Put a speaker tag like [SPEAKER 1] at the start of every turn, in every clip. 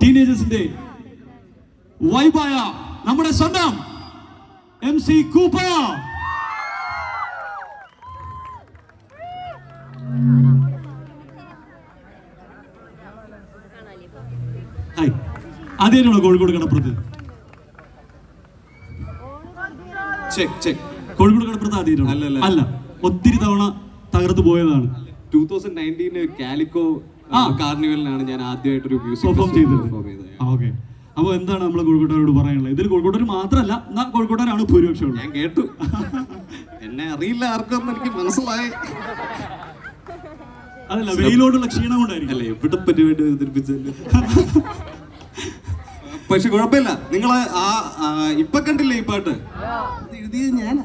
[SPEAKER 1] ടീനേജേഴ്സിന്റെ വൈബായ നമ്മുടെ സ്വന്തം എം സി കൂപ്പ ഹായ് കോഴിക്കോട് കടപ്പുറത്ത്?
[SPEAKER 2] ചെക്ക് ചെക്ക്
[SPEAKER 1] കോഴിക്കോട് കടപ്പുറത്ത് ആദ്യമായിട്ടാണോ
[SPEAKER 2] അല്ല, അല്ല.
[SPEAKER 1] അല്ല ഒത്തിരി തവണ തകർത്ത് പോയതാണ്.
[SPEAKER 2] ടൂ തൗസൻഡ് നയന്റീന് കാലിക്കോ. കാർണിവലിനാണ് ഞാൻ ആദ്യമായിട്ടൊരു മ്യൂസിക്
[SPEAKER 1] പെർഫോം ചെയ്തത്. ഓക്കെ. അപ്പൊ എന്താണ് നമ്മൾ കോഴിക്കോട്ടുകാരോട് പറയാനുള്ളത്? ഇതിൽ കോഴിക്കോട്ടുകാർ മാത്രമല്ല എന്നാൽ കോഴിക്കോട്ടുകാരാണ് ഭൂരിപക്ഷം
[SPEAKER 2] ഞാൻ കേട്ടു. എന്നെ അറിയില്ല ആർക്കും എനിക്ക് മനസ്സിലായി.
[SPEAKER 1] അതല്ല വെയിലോട്ടുള്ള ക്ഷീണം കൊണ്ടായിരിക്കും.
[SPEAKER 2] അല്ലെ എവിടെ പരിപാടി അവതരിപ്പിച്ചല്ലേ പക്ഷെ കുഴപ്പമില്ല. നിങ്ങൾ ആ ഇപ്പൊ കണ്ടില്ലേ ഈ പാട്ട്? എഴുതിയത് ഞാൻ.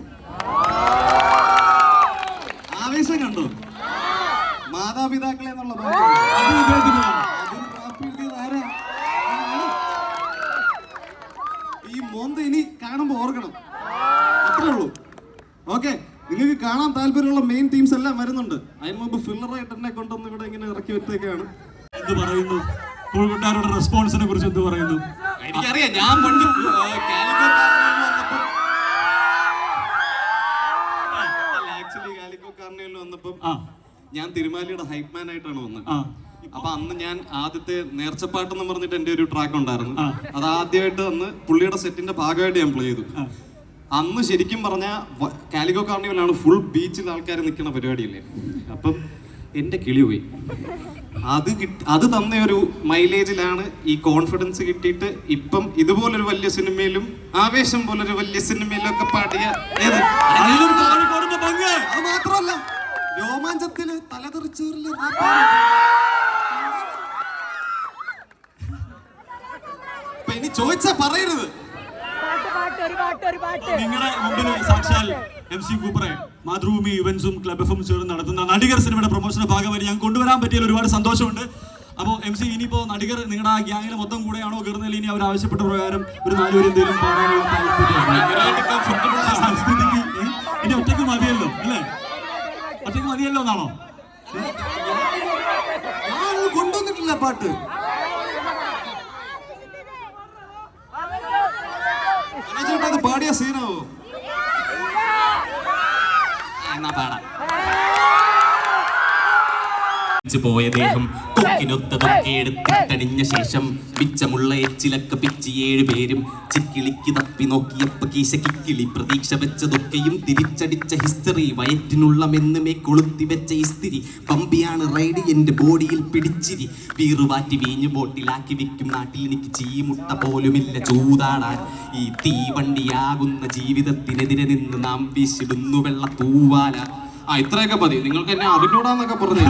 [SPEAKER 2] ആവേശം കണ്ടോ? മാതാപിതാക്കളെ എന്നുള്ള ഈ മോന്ത ഇനി കാണുമ്പോ ഓർക്കണം. അത്രേ ഉള്ളൂ. ഓക്കെ നിങ്ങൾക്ക് കാണാൻ താല്പര്യമുള്ള മെയിൻ ടീംസ് എല്ലാം വരുന്നുണ്ട്. അതിന് മുമ്പ് ഫില്ലറായിട്ട് എന്നെ കൊണ്ടൊന്ന് ഇവിടെ ഇങ്ങനെ ഇറക്കി വെച്ചേക്കാണ്.
[SPEAKER 1] എന്ത് പറയുന്നു? കോഴിക്കോട്ടുകാരുടെ റെസ്പോൺസിനെ കുറിച്ച് എന്ത് പറയുന്നു?
[SPEAKER 2] എനിക്കറിയാം. ഞാൻ പണ്ട് ആക്ച്വലി കാലിക്കോ കാർണിവലിൽ വന്നപ്പം
[SPEAKER 1] ആ
[SPEAKER 2] ഞാൻ തിരുമാലിയുടെ ഹൈപ്മാൻ ആയിട്ടാണ് വന്നത്.
[SPEAKER 1] ആ.
[SPEAKER 2] അപ്പൊ അന്ന് ഞാൻ ആദ്യത്തെ നേർച്ചപ്പാട്ട് എന്ന് പറഞ്ഞിട്ട് എന്റെ ഒരു ട്രാക്ക് ഉണ്ടായിരുന്നു. അത് ആദ്യമായിട്ട് അന്ന് പുള്ളിയുടെ സെറ്റിന്റെ ഭാഗമായിട്ട് ഞാൻ പ്ലേ ചെയ്തു. അന്ന് ശരിക്കും പറഞ്ഞ കാലിക്കോ കാർണിവലാണ് ഫുൾ ബീച്ചിൽ ആൾക്കാർ നിൽക്കുന്ന പരിപാടിയല്ലേ? അപ്പം എന്റെ കിളി പോയി. അത് കിട്ടി അത് തന്ന ഒരു മൈലേജിലാണ് ഈ കോൺഫിഡൻസ് കിട്ടിയിട്ട് ഇപ്പം ഇതുപോലൊരു വലിയ സിനിമയിലും ആവേശം പോലൊരു വലിയ സിനിമയിലും ഒക്കെ പാടിയ ഏത്? അത് മാത്രമല്ല രോമാഞ്ചത്തിൽ തലതെറിച്ചൂരിൽ ഇപ്പൊ ഇനി ചോദിച്ചാ പറയരുത്.
[SPEAKER 3] പാട്ട് പാട്ട് ഒരു പാട്ട് ഒരു പാട്ട്.
[SPEAKER 1] നിങ്ങളുടെ മുമ്പിൽ സാക്ഷാൽ എം സി കൂപ്പറെ മാതൃഭൂമി ഇവന്റ്സും ക്ലബ് എഫും ചേർന്ന് നടത്തുന്ന നടികർ സിനിമയുടെ പ്രൊമോഷന്റെ ഭാഗമായി ഞാൻ കൊണ്ടുവരാൻ പറ്റിയതിൽ ഒരുപാട് സന്തോഷമുണ്ട്. അപ്പോൾ എം സി ഇനിയിപ്പോ നടികർ നിങ്ങളുടെ ആ ഗ്യാങ്ങിൽ മൊത്തം കൂടെയാണോ കയറുന്നതിൽ ഇനി അവർ ആവശ്യപ്പെട്ട പ്രകാരം ഒരു നാലുപേരും എന്തെങ്കിലും പാടാനുള്ള ഏ? ഇനി ഒറ്റയ്ക്ക് മതിയല്ലോ അല്ലേ? ഒറ്റയ്ക്ക് മതിയല്ലോ എന്നാണോ?
[SPEAKER 2] കൊണ്ടുവന്നിട്ടില്ല പാട്ട് മനോജേട്ടാ അത് പാടിയ സീനാവോ എന്നാ പാടാം.
[SPEAKER 4] പോയ ദേഹം കൊക്കിനൊത്തതൊക്കെ എടുത്തിട്ടണിഞ്ഞ ശേഷം മിച്ചമുള്ള എച്ചിലൊക്കെ പിച്ചി ഏഴ് പേരും ചിക്കിളിക്ക് തപ്പി നോക്കിയപ്പ കീശ കിക്കിളി പ്രതീക്ഷ വെച്ചതൊക്കെയും തിരിച്ചടിച്ച ഹിസ്റ്ററി വയറ്റിനുള്ള മെന്നുമേ കൊളുത്തി വെച്ച ഇസ്തിരി പമ്പിയാണ് റൈഡ് എന്റെ ബോഡിയിൽ പിടിച്ചിരി. വീറുവാറ്റി വീഞ്ഞു ബോട്ടിലാക്കി വിൽക്കും. നാട്ടിൽ എനിക്ക് ചീമുട്ട പോലുമില്ല ചൂതാടാൻ. ഈ തീവണ്ടിയാകുന്ന ജീവിതത്തിനെതിരെ നിന്ന് നാം വീശിടുന്നു വെള്ള തൂവാല.
[SPEAKER 2] ആ ഇത്രയൊക്കെ മതി. നിങ്ങൾക്ക് എന്നെ അറിഞ്ഞൂടാന്നൊക്കെ പറഞ്ഞു